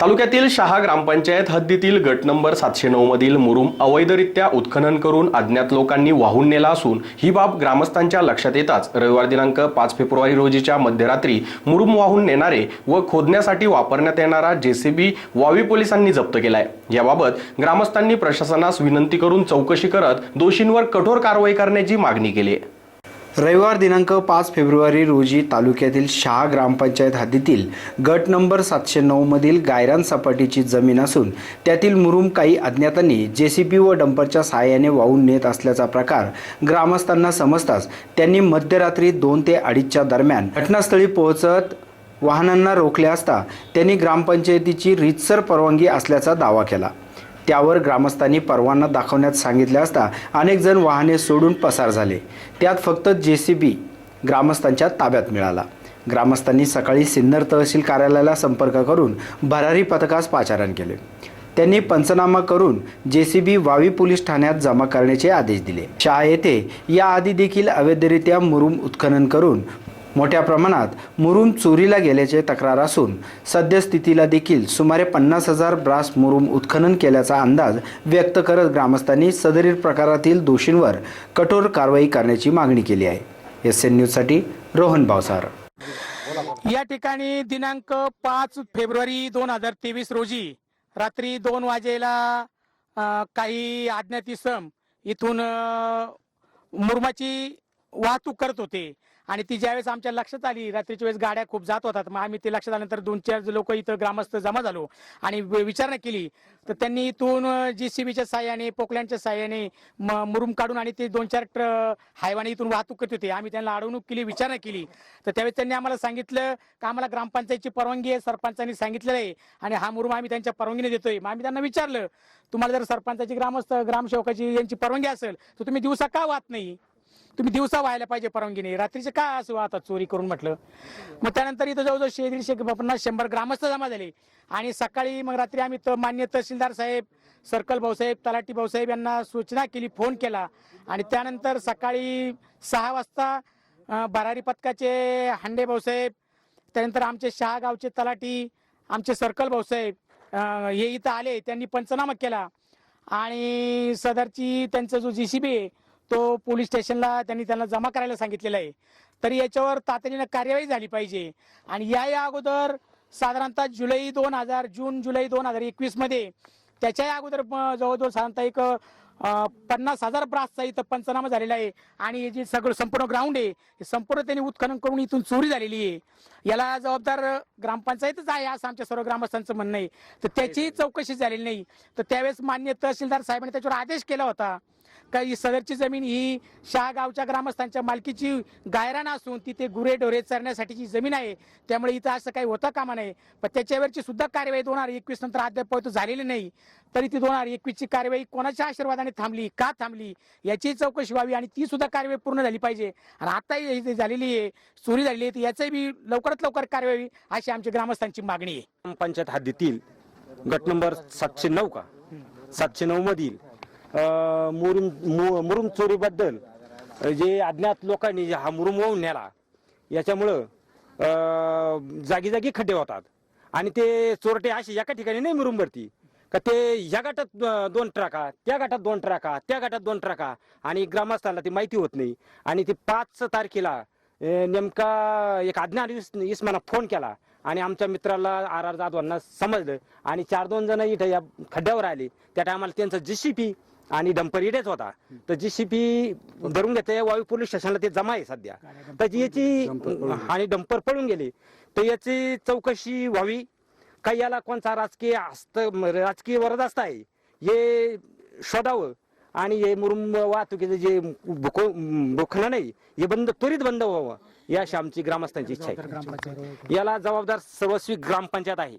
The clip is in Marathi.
तालुक्यातील शहा ग्रामपंचायत हद्दीतील गट नंबर सातशे नऊ मधील मुरुम अवैधरित्या उत्खनन करून अज्ञात लोकांनी वाहून नेला असून ही बाब ग्रामस्थांच्या लक्षात येताच रविवार दिनांक पाच फेब्रुवारी रोजीच्या मध्यरात्री मुरुम वाहून नेणारे व खोदण्यासाठी वापरण्यात येणारा जेसीबी वावी पोलिसांनी जप्त केलाय. याबाबत ग्रामस्थांनी प्रशासनास विनंती करून चौकशी करत दोषींवर कठोर कारवाई करण्याची मागणी केली आहे. रविवार दिनांक पाच फेब्रुवारी रोजी तालुक्यातील शहा ग्रामपंचायत हद्दीतील गट नंबर सातशे नऊमधील गायरान सपाटीची जमीन असून त्यातील मुरुम काही अज्ञातांनी जे सी पी व डंपरच्या सहाय्याने वाहून नेत असल्याचा प्रकार ग्रामस्थांना समजताच त्यांनी मध्यरात्री दोन ते अडीचच्या दरम्यान घटनास्थळी पोहोचत वाहनांना रोखले असता त्यांनी ग्रामपंचायतीची रीतसर परवानगी असल्याचा दावा केला. त्यावर ग्रामस्थांनी परवाना दाखवण्यात सांगितले असता अनेक जण वाहने सोडून पसार झाले. त्यात फक्त जे सी बी ग्रामस्थांच्या ताब्यात मिळाला. ग्रामस्थांनी सकाळी सिन्नर तहसील कार्यालयाला संपर्क करून भरारी पथकास पाचारण केले. त्यांनी पंचनामा करून जे सी बी वावी पोलीस ठाण्यात जमा करण्याचे आदेश दिले. शहा येथे याआधी देखील अवैधरित्या मुरुम उत्खनन करून मोठ्या प्रमाणात मुरुम चोरीला गेल्याचे तक्रार असून सद्यस्थितीला देखील सुमारे पन्नास हजार ब्रास मुरुम उत्खनन केल्याचा अंदाज व्यक्त करत ग्रामस्थांनी सदरील प्रकारातील दोषींवर कठोर कारवाई करण्याची मागणी केली आहे. एस एन न्यूजसाठी रोहन भावसार या ठिकाणी दिनांक पाच फेब्रुवारी दोन हजार तेवीस रोजी रात्री दोन वाजेला काही अज्ञात इसम इथून मुरुमाची मुरमाची वाहतूक करत होते. आणि ती ज्यावेळेस आमच्या लक्षात आली रात्रीच्या वेळेस गाड्या खूप जात होतात. मग आम्ही ते लक्षात आल्यानंतर दोन चार लोक इथं ग्रामस्थ जमा झालो आणि विचारणा केली. तर त्यांनी इथून जी सी बीच्या साह्याने पोकलँडच्या साह्याने म- मुरुम काढून आणि ते दोन चार ट्र हायवाने इथून वाहतूक करत होते. आम्ही त्यांना अडवणूक केली विचारणा केली. तर त्यावेळेस त्यांनी आम्हाला सांगितलं का आम्हाला ग्रामपंचायतची परवानगी आहे सरपंचांनी सांगितलेलं आहे. आणि हा मुरुम आम्ही त्यांच्या परवानगीने देतोय. मग आम्ही त्यांना विचारलं तुम्हाला जर सरपंचाची ग्रामस्थ ग्रामसेवकाची यांची परवानगी असेल तर तुम्ही दिवसा का वाहत नाही? तुम्ही दिवसा व्हायला पाहिजे परवानगीने. रात्रीचे का असं आता चोरी करून म्हटलं? मग त्यानंतर इथं जवळजवळ शे दीडशे पन्नास शंभर ग्रामस्थ जमा झाले. आणि सकाळी मग रात्री आम्ही मान्य तहसीलदार साहेब सर्कल भाऊसाहेब तलाठी भाऊसाहेब यांना सूचना केली फोन केला. आणि त्यानंतर सकाळी सहा वाजता भरारी पथकाचे हांडे भाऊसाहेब त्यानंतर आमचे शहा गावचे तलाठी आमचे सर्कल भाऊसाहेब हे इथं आले. त्यांनी पंचनामा केला. आणि सदरची त्यांचा जो जी सी बी आहे तो पोलीस स्टेशनला त्यांनी त्यांना जमा करायला सांगितलेला आहे. तरी याच्यावर तातडीनं कार्यवाही झाली पाहिजे. आणि या या अगोदर साधारणतः जुलै दोन हजार जून जुलै दोन हजार एकवीसमध्ये त्याच्याही अगोदर जवळजवळ साधारणतः एक पन्नास हजार ब्रासचा इथं पंचनामा झालेला आहे. आणि हे जे सगळं संपूर्ण ग्राउंड आहे हे संपूर्ण त्यांनी उत्खनन करून इथून चोरी झालेली आहे. याला जबाबदार ग्रामपंचायतच आहे असं आमच्या सर्व ग्रामस्थांचं म्हणणं आहे. तर त्याचीही चौकशी झालेली नाही. तर त्यावेळेस मान्य तहसीलदार साहेबांनी त्याच्यावर आदेश केला होता. काही सदरची जमीन ही शहागावच्या ग्रामस्थांच्या मालकीची गायरान असून तिथे गुरे ढोरे चरण्यासाठीची जमीन आहे. त्यामुळे इथं असं काही होता कामा नये. पण त्याच्यावरची सुद्धा कार्यवाही दोन हजार एकवीस नंतर अद्याप झालेली नाही. तरी ती दोन हजार एकवीसची कार्यवाही कोणाच्या आशीर्वादाने थांबली का थांबली याची चौकशी व्हावी आणि ती सुद्धा कार्यवाही पूर्ण झाली पाहिजे. आणि आताही ही झालेली आहे चोरी झालेली आहे याचंही बी लवकरात लवकर कार्यवाही अशी आमची ग्रामस्थांची मागणी आहे. ग्रामपंचायत हद्दीतील गट नंबर सातशे नऊ का? सातशे नऊ मधील. मुरुम मु- मुरुम चोरीबद्दल जे अज्ञात लोकांनी जे हा मुरुम वाहून नेला याच्यामुळं जागी जागी खड्डे होतात. आणि ते चोरटे असे एका ठिकाणी नाही मुरुम भरती. का ते या गटात दोन ट्रका त्या गटात दोन ट्रका त्या गटात दोन ट्रका आणि ग्रामस्थांना ती माहिती होत नाही. आणि ते पाच तारखेला नेमका एक अज्ञात इस- फोन केला. आणि आमच्या मित्राला आर आर जाधवांना समजलं. आणि चार दोन जण इथं या खड्ड्यावर आले. त्या टायमाला त्यांचं जीसीपी आणि डंपर इडेच होता. तर जीसीपी धरून घेते वायू पोलीस स्टेशनला ते जमा आहे सध्या. तर याची आणि डंपर पळून गेले तर याची चौकशी व्हावी. काही याला कोणता राजकीय हस्त राजकीय वरदास्त आहे हे शोधावं. आणि हे मुरुम वाहतुकीचं जे बोखणं नाही हे बंद त्वरित बंद व्हावं. अशी आमची ग्रामस्थांची इच्छा आहे. याला जबाबदार सर्वस्वी ग्रामपंचायत आहे.